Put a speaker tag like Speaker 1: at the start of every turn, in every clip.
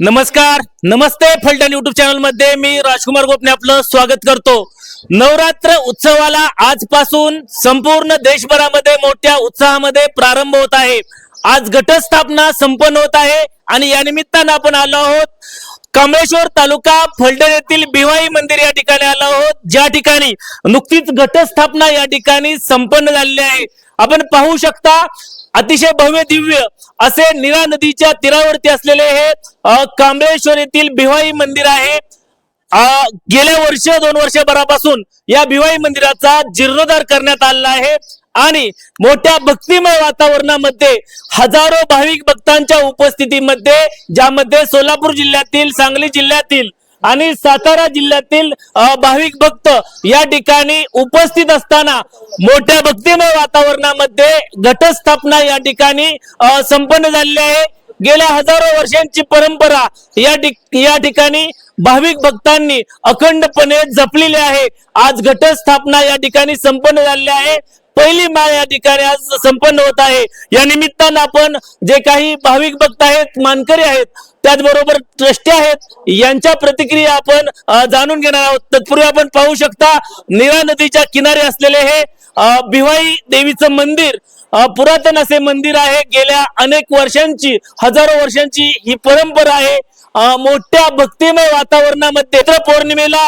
Speaker 1: नमस्कार नमस्ते फलटण युट्यूब चॅनलमध्ये मी राजकुमार गोपने आपलं स्वागत करतो. नवरात्र उत्सवाला आजपासून संपूर्ण देशभरामध्ये मोठ्या उत्साहामध्ये प्रारंभ होत आहे. आज घटस्थापना संपन्न होत आहे आणि या निमित्तानं आपण आलो आहोत. कमळेश्वर तालुका फलटण येथील भिवाई मंदिर या ठिकाणी आलो आहोत. ज्या ठिकाणी नुकतीच घटस्थापना या ठिकाणी संपन्न झालेली आहे. आपण पाहू शकता अतिशय भव्य दिव्य असे निरा नदीच्या तीरावरती असलेले हे कांबळेश्वर येथील भिवाई मंदिर आहे. गेल्या वर्ष दोन वर्षभरापासून या भिवाई मंदिराचा जीर्णोद्धार करण्यात आलेला आहे आणि मोठ्या भक्तिमय वातावरणामध्ये हजारो भाविक भक्तांच्या उपस्थितीमध्ये ज्यामध्ये सोलापूर जिल्ह्यातील सांगली जिल्ह्यातील आणि सातारा जिल्ह्यातील भाविक भक्त या ठिकाणी उपस्थित असताना मोठ्या भक्तिमय वातावरणामध्ये घटस्थापना या ठिकाणी संपन्न झालेली आहे. गेल्या हजारो वर्षांची परंपरा या या ठिकाणी भाविक भक्तांनी अखंडपणे जपलेली आहे. आज घटस्थापना या ठिकाणी संपन्न झालेली आहे. पहिली माळ या ठिकाणी आज संपन्न होत आहे. या निमित्तानं आपण जे काही भाविक भक्त आहेत मानकरी आहेत त्याचबरोबर ट्रस्टी आहेत यांच्या प्रतिक्रिया आपण जाणून घेणार आहोत. तत्पूर्वी आपण पाहू शकता निरा नदीच्या किनारी असलेले हे भिवाई देवीचं मंदिर पुरातन असे मंदिर आहे. गेल्या अनेक वर्षांची हजारो वर्षांची ही परंपरा आहे. मोठ्या भक्तिमय वातावरणामध्ये चैत्र पौर्णिमेला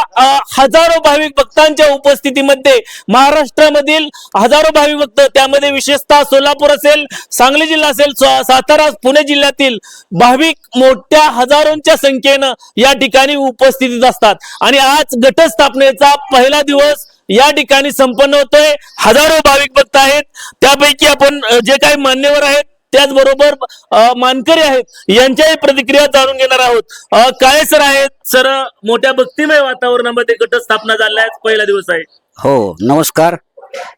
Speaker 1: हजारो भाविक भक्तांच्या उपस्थितीमध्ये महाराष्ट्रामधील हजारो भाविक भक्त त्यामध्ये विशेषतः सोलापूर असेल सांगली जिल्हा असेल सातारा पुणे जिल्ह्यातील भाविक मोठ्या हजारोंच्या संख्येनं या ठिकाणी उपस्थितीत असतात. आणि आज घटस्थापनेचा पहिला दिवस या ठिकाणी संपन्न होतोय. हजारो भाविक भक्त आहेत. त्यापैकी आपण जे काही मान्यवर आहेत त्याचबरोबर मानकरी आहेत यांच्याही प्रतिक्रिया जाणून घेणार आहोत. काय सर आहेत? सर मोठ्या भक्तिमय वातावरणामध्ये घटस्थापना झाल्या आहेत पहिला दिवस आहे.
Speaker 2: हो नमस्कार.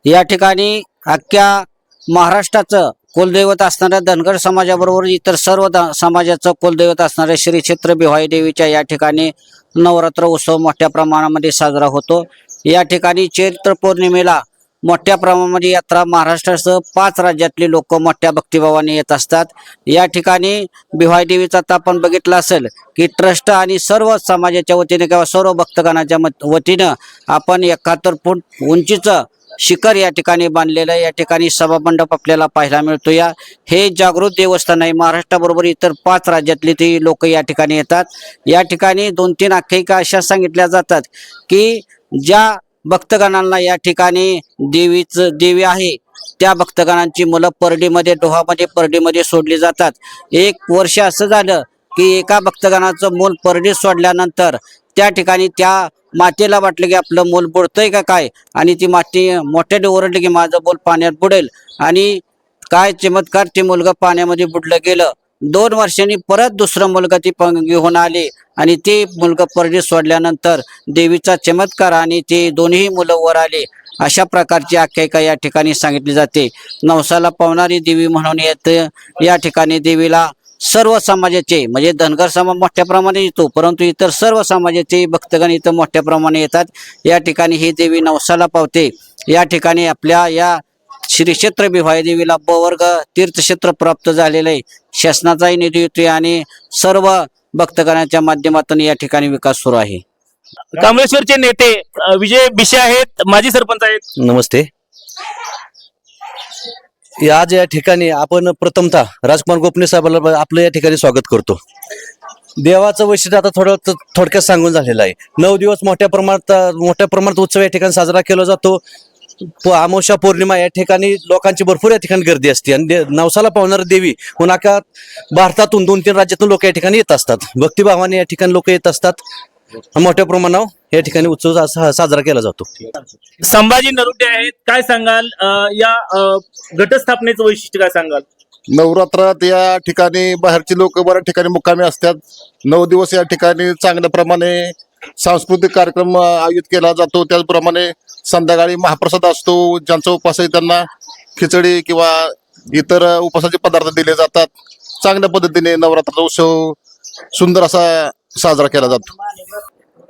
Speaker 2: या ठिकाणी अख्ख्या महाराष्ट्राचं कुलदैवत असणाऱ्या धनगर समाजाबरोबर इतर सर्व समाजाचं कुलदैवत असणाऱ्या श्री क्षेत्र बिवाई देवीच्या या ठिकाणी नवरात्र उत्सव मोठ्या प्रमाणामध्ये साजरा होतो. या ठिकाणी चैत्र पौर्णिमेला मोठ्या प्रमाणामध्ये यात्रा महाराष्ट्रासह पाच राज्यातली लोक मोठ्या भक्तिभावाने येत असतात. या ठिकाणी बिवाय देवीचा आपण बघितलं असेल की ट्रस्ट आणि सर्व समाजाच्या वतीने किंवा सर्व भक्तगणाच्या वतीनं आपण एकाहत्तर फूट उंचीचं शिखर या ठिकाणी बांधलेलं आहे. या ठिकाणी सभामंडप आपल्याला पाहायला मिळतो या हे जागृत देवस्थान आहे. महाराष्ट्राबरोबर इतर पाच राज्यातली ती लोक या ठिकाणी येतात. या ठिकाणी दोन तीन आख्यायिका अशा सांगितल्या जातात की ज्या भक्तगणांना या ठिकाणी देवीच देवी आहे. त्या भक्तगणांची मुलं परडीमध्ये डोहामध्ये परडीमध्ये सोडली जातात. एक वर्ष असं झालं की एका भक्तगणाचं मूल परडीत सोडल्यानंतर त्या ठिकाणी त्या मातेला वाटलं की आपलं मूल बुडतंय का काय? आणि ती माती मोठ्याने ओरडली की माझं मूल पाण्यात बुडेल. आणि काय चमत्कार ते मुलगा पाण्यामध्ये बुडलं गेलं. दोन वर्षांनी परत दुसरं मुलगा ती घेऊन आली आणि ते मुलगा परदेश सोडल्यानंतर देवीचा चमत्कार आणि ते दोन्ही मुलं वर आले. अशा प्रकारची आख्यायिका या ठिकाणी सांगितली जाते. नवसाला पावणारी देवी म्हणून येत. या ठिकाणी देवीला सर्व समाजाचे म्हणजे धनगर समाज मोठ्या प्रमाणात येतो परंतु इतर सर्व समाजाचे भक्तगण इथं मोठ्या प्रमाणे येतात. या ठिकाणी ही देवी नवसाला पावते. या ठिकाणी आपल्या या श्री क्षेत्र भिवाई देवीला ब वर्ग तीर्थक्षेत्र प्राप्त झालेलं आहे. शासनाचाही निधी येतोय आणि सर्व भक्तगणाच्या माध्यमातून या ठिकाणी विकास सुरू आहे.
Speaker 1: कांबळेश्वरचे नेते अ, विजय बिशे आहेत. माजी सरपंच आहेत.
Speaker 3: नमस्ते. या आज या ठिकाणी आपण प्रथमतः राजकुमार गोपने साहेबाला आपलं या ठिकाणी स्वागत करतो. देवाचं वैशिष्ट्य आता थोडं थ- थोडक्यात सांगून झालेलं आहे. नऊ दिवस मोठ्या प्रमाणात मोठ्या प्रमाणात उत्सव या ठिकाणी साजरा केला जातो. अमावस्या पौर्णिमा या ठिकाणी लोकांची भरपूर या ठिकाणी गर्दी असते. आणि नवसाला पावणारी देवी उन्हाका भारतातून दोन तीन राज्यातून लोक या ठिकाणी येत असतात. भक्तिभावाने या ठिकाणी लोक येत असतात. मोठ्या प्रमाणावर या ठिकाणी उत्सव साजरा केला जातो.
Speaker 1: संभाजी नरुटे आहेत. काय सांगाल? या घटस्थापनेचं वैशिष्ट्य काय सांगाल?
Speaker 4: नवरात्रात या ठिकाणी बाहेरचे लोक बऱ्याच ठिकाणी मुक्कामी असतात. नऊ दिवस या ठिकाणी चांगल्या प्रमाणे सांस्कृतिक कार्यक्रम आयोजित केला जातो. त्याचप्रमाणे संध्याकाळी महाप्रसाद असतो ज्यांचा उपवास आहे त्यांना खिचडी किंवा इतर अ, उपवासाचे पदार्थ दिले जातात. चांगल्या पद्धतीने नवरात्राचा उत्सव सुंदर असा साजरा केला जातो.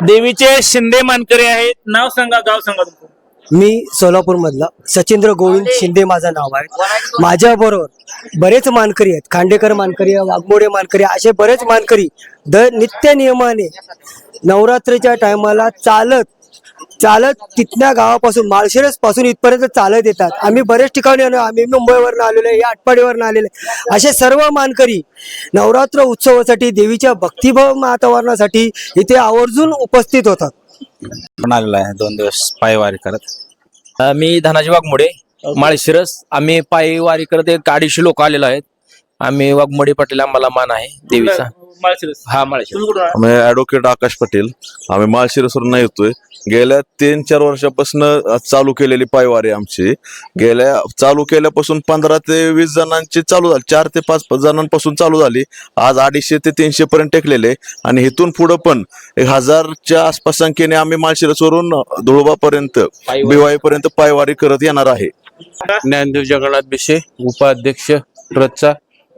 Speaker 1: देवीचे शिंदे मानकरी आहेत. नाव सांगा गाव सांगा तुमचं.
Speaker 5: मी सोलापूर मधला सचिंद्र गोविंद शिंदे माझं नाव आहे. माझ्या बरोबर बरेच मानकरी आहेत. खांडेकर मानकरी आहे, वाघमोडे मानकरी असे बरेच मानकरी दर नित्य नियमाने नवरात्रीच्या टायमाला चालत चालत तिथल्या गावापासून माळशिरसपासून इथपर्यंत चालत येतात. आम्ही बरेच ठिकाणी आलो आम्ही मुंबईवरनं आलेलो आहे या आटपाडीवरनं आलेले आहे. असे सर्व मानकरी नवरात्र उत्सवासाठी देवीच्या भक्तिभाव वातावरणासाठी इथे आवर्जून उपस्थित होतात.
Speaker 6: पण आलेलो आहे दोन दिवस पायवारी करत. मी धनाजी वाघमोडे माळशिरस. आम्ही पायवारी करत एक अडीचशे लोक आलेलो आहेत. आम्ही वाघमोडे पाटील आम्हाला मान आहे देवीचा.
Speaker 1: माळशिरस.
Speaker 6: हा माळशिरस.
Speaker 1: तुम्ही कुठून आला?
Speaker 7: आम्ही ऍडव्होकेट आकाश पटेल. आम्ही माळशिरसवरून येतोय. गेल्या तीन चार वर्षापासून चालू केलेली पायवारी आमची. गेल्या चालू केल्यापासून पंधरा ते वीस जणांची चालू झाली. चार ते पाच जणांपासून चालू झाली. आज अडीचशे ते तीनशे पर्यंत टेकलेले. आणि इथून पुढे पण एक हजारच्या आसपास संख्येने आम्ही माळशिरसवरून धुळोबापर्यंत बिवाईपर्यंत पायवारी करत येणार आहे.
Speaker 8: ज्ञानदेव जगन्नाथ बिशे उपाध्यक्ष रचा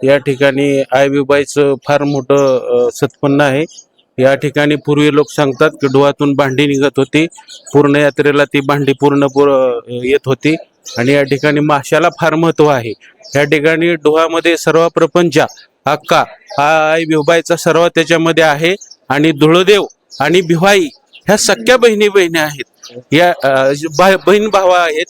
Speaker 8: या ठिकाणी आयबीबाईचं फार मोठं सत्पन्न आहे. या ठिकाणी पूर्वी लोक सांगतात की डोहातून भांडी निघत होती. पूर्ण यात्रेला ती भांडी पूर्ण पूर येत होती. आणि या ठिकाणी माशाला फार महत्त्व आहे. या ठिकाणी डोहामध्ये सर्व प्रपंच हक्का हा आई बिहबाईचा सर्व त्याच्यामध्ये आहे. आणि धुळदेव आणि भिवाई ह्या सख्या बहिणी बहिणी आहेत. या बा- बहीण भावा आहेत.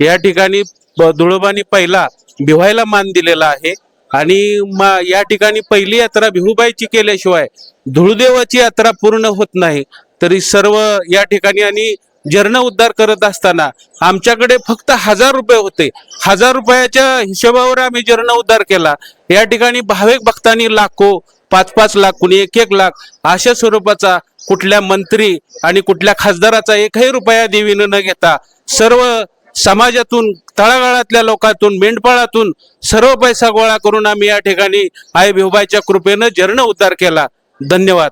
Speaker 8: या ठिकाणी धुळबानी धुळोबानी पहिला भिवायला मान दिलेला आहे. आणि मा- या ठिकाणी पहिली यात्रा भिहुबाईची केल्याशिवाय धुळदेवाची यात्रा पूर्ण होत नाही. तरी सर्व या ठिकाणी आणि जर्ण उद्धार करत असताना आमच्याकडे फक्त हजार रुपये होते. हजार रुपयाच्या हिशोबावर आम्ही जर्ण उद्धार केला. या ठिकाणी भाविक भक्तांनी लाखो पाच पाच लाख कुणी एक एक लाख अशा स्वरूपाचा कुठल्या मंत्री आणि कुठल्या खासदाराचा एकही रुपया देवीनं न घेता सर्व समाजातून तळागाळातल्या लोकांतून मेंढपाळातून सर्व पैसा गोळा करून आम्ही या ठिकाणी आई भिवबाईच्या कृपेनं जर्ण उद्धार केला. धन्यवाद.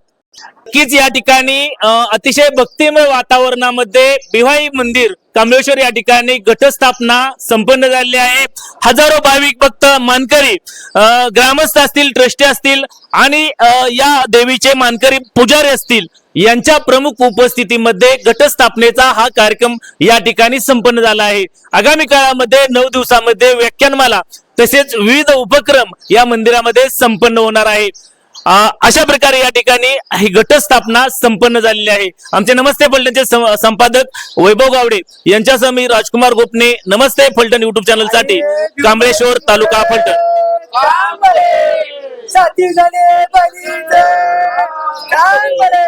Speaker 1: नक्कीच या ठिकाणी अतिशय भक्तिमय वातावरणामध्ये भिवाई मंदिर कमलेश्वर या ठिकाणी घटस्थापना संपन्न झालेली आहे. हजारो भाविक भक्त मानकरी ग्रामस्थ असतील ट्रस्टी असतील आणि या देवीचे मानकरी पुजारी असतील. यांच्या प्रमुख उपस्थितीमध्ये घटस्थापनेचा हा कार्यक्रम या ठिकाणी संपन्न झाला आहे. आगामी काळामध्ये नऊ दिवसामध्ये व्याख्यानमाला तसेच विविध उपक्रम या मंदिरामध्ये संपन्न होणार आहे. अशा प्रकारे या ठिकाणी ही घटस्थापना संपन्न झालेली आहे. आमचे नमस्ते फलटणचे संपादक वैभव गावडे यांच्यासह मी राजकुमार गोपने. नमस्ते फलटण युट्यूब चॅनलसाठी. कांबळेश्वर तालुका फलटण.
Speaker 5: साथी झाले बळीचे. काय बळे.